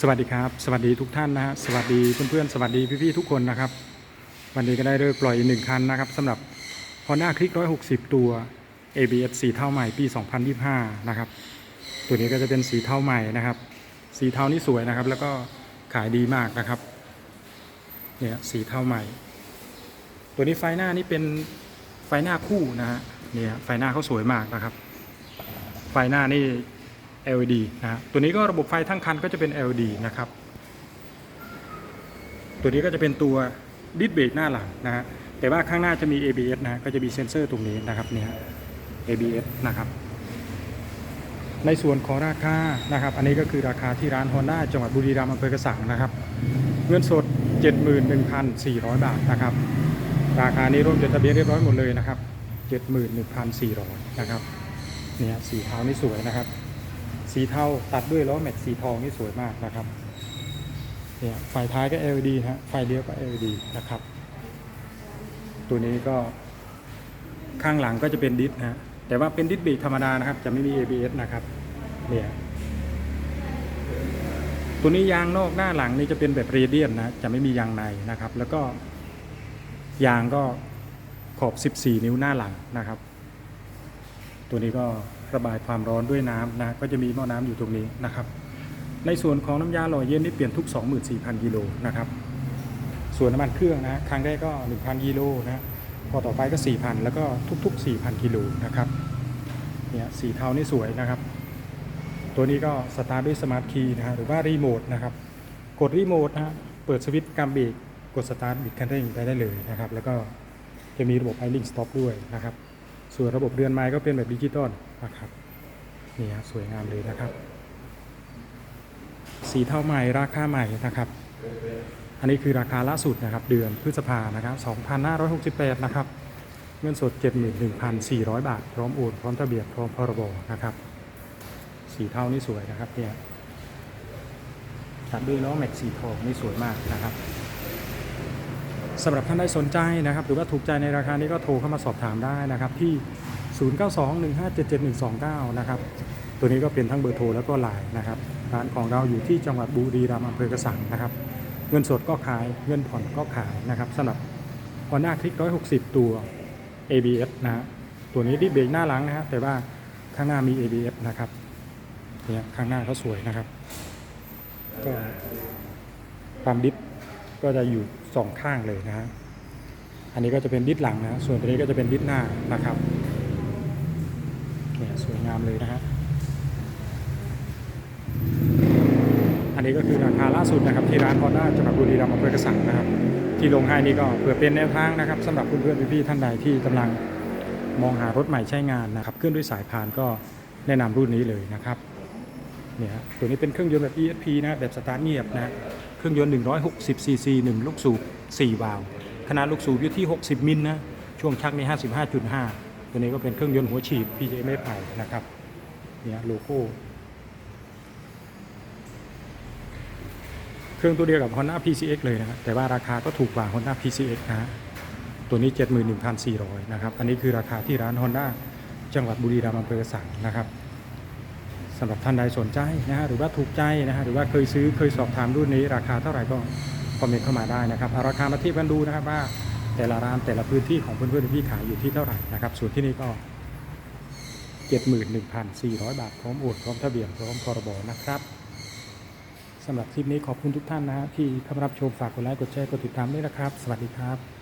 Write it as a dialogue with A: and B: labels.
A: สวัสดีครับ สวัสดีทุกท่านนะฮะสวัสดีเพื่อนๆสวัสดีพี่ๆทุกคนนะครับ วันนี้ก็ได้เลิกปล่อยอีกหนึ่งคันนะครับสำหรับ Honda Click 160 ตัว ABS สีเทาใหม่ปี 2025 นะครับ ตัวนี้ก็จะเป็นสีเทาใหม่นะครับ สีเทานี่สวยนะครับ แล้วก็ขายดีมากนะครับเนี่ยสีเทาใหม่ ตัวนี้ไฟหน้านี่เป็นไฟหน้าคู่นะฮะเนี่ยไฟหน้าเขาสวยมากนะครับ ไฟหน้านี่ LED นะตัวนี้ก็ระบบไฟทั้งคันก็จะเป็น LED นะครับ ตัวนี้ก็จะเป็นตัวดิสเบรกหน้าหลังนะฮะแต่ว่าข้างหน้าจะมี ABS นะก็จะมีเซ็นเซอร์ตรงนี้นะครับเนี่ย ABS นะครับ ในส่วนของราคานะครับ อันนี้ก็คือราคาที่ร้าน Honda จังหวัดบุรีรัมย์อำเภอกระสังนะครับ เงินสด 71,400 บาทนะครับ ราคานี้รวมจดทะเบียนเรียบร้อยหมดเลยนะครับ 71,400 นะครับเนี่ยสีเทานี่สวยนะครับ สีเทาตัดด้วยล้อแม็กสีทองนี่สวยมากนะครับเนี่ยไฟท้ายก็ LED ฮะไฟเลี้ยวก็ LED นะครับ ตัวนี้ก็ข้างหลังก็จะเป็นดิสนะฮะแต่ว่าเป็นดิสเบรกธรรมดานะครับ จะไม่มี ABS นะครับเนี่ยตัวนี้ยางนอกหน้าหลังนี่จะเป็นแบบเรเดียนนะจะไม่มียางในนะครับ แล้วก็ยางก็ขอบ 14 นิ้วหน้าหลังนะครับ ตัวนี้ก็ ระบายความร้อนด้วยน้ำนะ ก็จะมีหม้อน้ำอยู่ตรงนี้นะครับ ในส่วนของน้ำยาหล่อเย็นนี่เปลี่ยนทุก 24,000กิโลนะครับ ส่วนน้ำมันเครื่องนะครั้งแรกก็ 1,000กิโลนะพอต่อไปก็ 4,000 แล้วก็ทุก ๆ 4,000กิโลนะครับเนี่ยสีเทานี่สวยนะครับ ตัวนี้ก็สตาร์ทด้วยสมาร์ทคีย์นะฮะหรือว่ารีโมทนะครับกดรีโมทนะฮะเปิดสวิตช์กำเบรกกดสตาร์ทบิดคันเร่งไปได้เลยนะครับ แล้วก็จะมีระบบไอลิงสต็อปด้วยนะครับ ส่วนระบบเรือนไม้ก็เป็นแบบดิจิตอล นะครับนี่ฮะสวยงามเลยนะครับ สีเท่าใหม่ราคาใหม่นะครับ อันนี้คือราคาล่าสุดนะครับ เดือนพฤษภานะครับ2568 นะครับ เงินสด 71,400 บาท พร้อมโอนพร้อมทะเบียนพร้อมพรบนะครับสีเท่านี่สวยนะครับเนี่ยตัดด้วยล้อแม็กสีทองนี่สวยมากนะครับสำหรับท่านใดสนใจนะครับ หรือว่าถูกใจในราคานี้ก็โทรเข้ามาสอบถามได้นะครับที่ 0921577129 นะครับ ตัวนี้ก็เป็นทั้งเบอร์โทรแล้วก็ไลน์นะครับ ร้านของเราอยู่ที่จังหวัดบุรีรัมย์อำเภอกระสังนะครับ เงินสดก็ขาย เงินผ่อนก็ขายนะครับสำหรับ Honda Click 160 ตัว ABS นะฮะ ตัวนี้ดิเบรกหน้าหลังนะฮะ แต่ว่าข้างหน้ามี ABS นะครับ เนี่ยข้างหน้าเขาสวยนะครับ ก็ความดิสก็จะอยู่สองข้างเลยนะฮะ อันนี้ก็จะเป็นดิสหลังนะ ส่วนตัวนี้ก็จะเป็นดิสหน้านะครับ เนี่ยสวยงามเลยนะฮะอันนี้ก็คือราคาล่าสุดนะครับที่ร้าน Honda จังหวัดบุรีรัมย์อำเภอกระสังนะครับ ที่ลงให้นี่ก็เพื่อเป็นแนวทางนะครับสำหรับเพื่อนๆพี่ๆท่านใดที่กำลังมองหารถใหม่ใช้งานนะครับเครื่องด้วยสายพานก็แนะนำรุ่นนี้เลยนะครับเนี่ยตัวนี้เป็นเครื่องยนต์แบบ ESP นะแบบสตาร์ทเงียบนะเครื่องยนต์160 cc 1 ลูกสูบ4วาล์วขนาดลูกสูบอยู่ที่ 60 มิลนะช่วงชักใน55.5 ตัวนี้ก็เป็นเครื่องยนต์หัวฉีด PJM ไผ่นะครับเนี่ยโลโก้เครื่องตัวเดียวกับ Honda PCX เลยนะครับแต่ว่าราคาก็ถูกกว่า Honda PCX นะฮะตัวนี้ 71,400นะครับอันนี้คือราคาที่ร้าน Honda จังหวัดบุรีรัมย์อำเภอสังนะครับสำหรับท่านใดสนใจนะฮะหรือว่าถูกใจนะฮะหรือว่าเคยซื้อเคยสอบถามรุ่นนี้ราคาเท่าไหร่ก็คอมเมนต์เข้ามาได้นะครับเอาราคามาเทียบกันดูนะครับว่า แต่ละร้านแต่ละพื้นที่ของเพื่อนๆที่ขายอยู่ที่เท่าไหร่นะครับส่วนที่นี่ก็ 71,400 บาทพร้อมอวดพร้อมทะเบียนพร้อมพรบนะครับสำหรับคลิปนี้ขอบคุณทุกท่านนะฮะที่เข้ามารับชมฝากกดไลค์กดแชร์กดติดตามด้วยนะครับ สวัสดีครับ